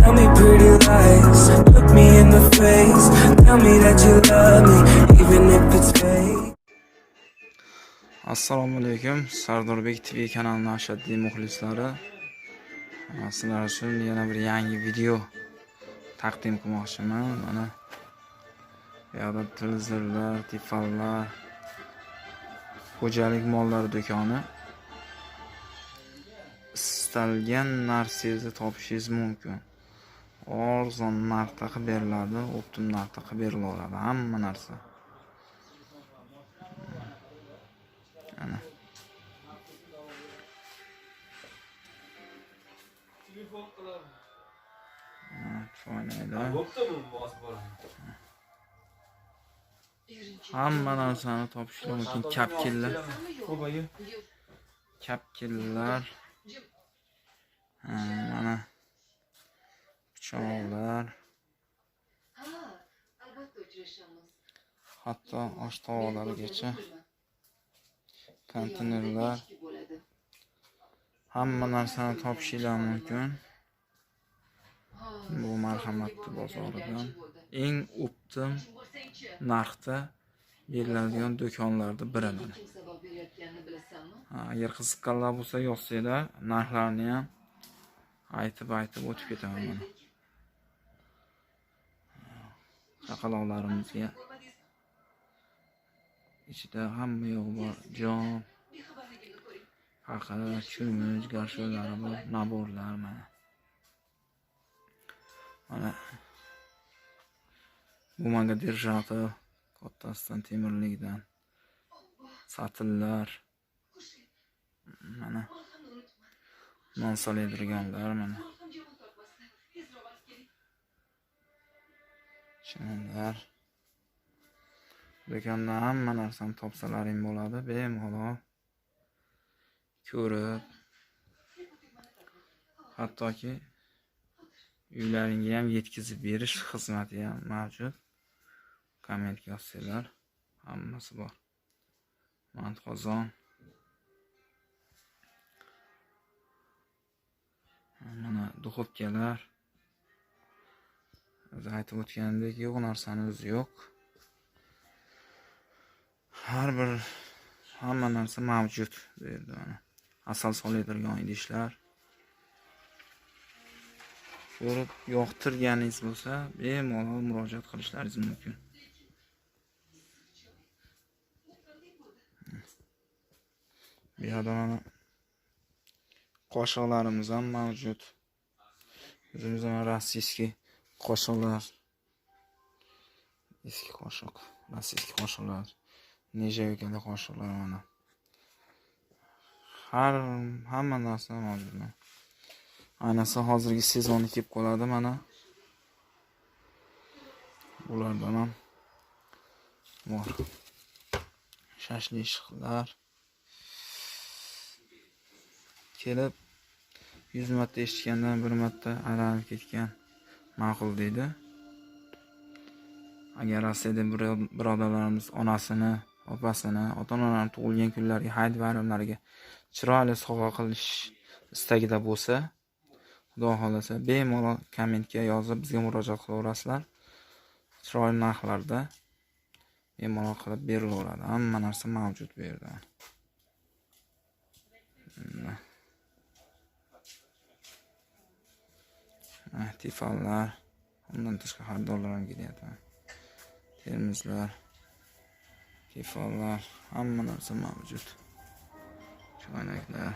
Tell me pretty lies. Look me in the face. Tell me that you love me, even if it's fake. assalomu alaykum sardorbek tv kanalining ashaddiy muxlislari sizlar uchun yana bir yangi video taqdim qilmoqchiman mana bu yoqda televizorlar tifallar xo'jalik mollari do'koni istalgan narsangizni topishingiz mumkin arzon narxda beriladi optim narxda berilaveradi hamma narsa. Ana. Hamma narsani topishlar mumkin kapkillar kapkillar mana pichoqlar Ha, albatta uchrashamiz. hatto osh tovoqlarigacha konteynerlar hamma narsani topishinglar mumkin bu marhamatli bozoridan eng optim narxda beriladigan do'konlardan biri mana berayotganini bilasanmi? Ha, agar qiziqqanlar bo'lsa yozsanglar narxlarini ham aytib aytib o'tib ketaman mana chaqaloqlarimizga. Ichida hamma yo'q bor. Jon. Faqir cho'mich garshoylari bor naborlar mana. Mana. Bumaga держаты kattasidan temirlikdan. Satillar. Mana. Non solaydirganlar mana chinlar do'konda hamma narsani topsalaring bo'ladi bemalol ko'rib hattoki uylaringga ham yetkazib berish xizmati ham mavjud kommentga yozsanglar hammasi bor mand mana duxovkalar. O'zi aytib o'tganimdek yo'q narsani o'zi yo'q bir hamma narsa mavjud bu yerda mana. Asal solaydigan idishlar. Ko'rib yoqtirganingiz bo'lsa bemalol murojaat qilishlaringiz mumkin. Bu yoqda mana qoshiqlarimiz ham mavjud o'zimiz mana rossiyskiy qoshiqlar eski qoshiq rossiyskiy qoshiqlar nejavkali qoshiqlar mana har hamma narsa mavjud ayniqsa hozirgi sezoni kelib qoladi mana bulardan ham bor shashlichiqlar kelib yuz marta eshitgandan bir marta aylanib ketgan ma'qul deydi. Agar rossiyada biro- birodarlarimiz onasini opasini ota onalarini tug'ilgan kunlariga hayit bayramlariga chiroyli sovg'a qilish istagida bo'lsa xudo xohlasa bemalol kommentga yozib bizga murojaat qilaverasizlar chiroyli narxlarda bemalol qilib berilaveradi. Hamma narsa mavjud bu yerda Ah, tifallar undan tashqari xaridorlar ham kelyapti termizlar tifallar hamma narsa mavjud choynaklar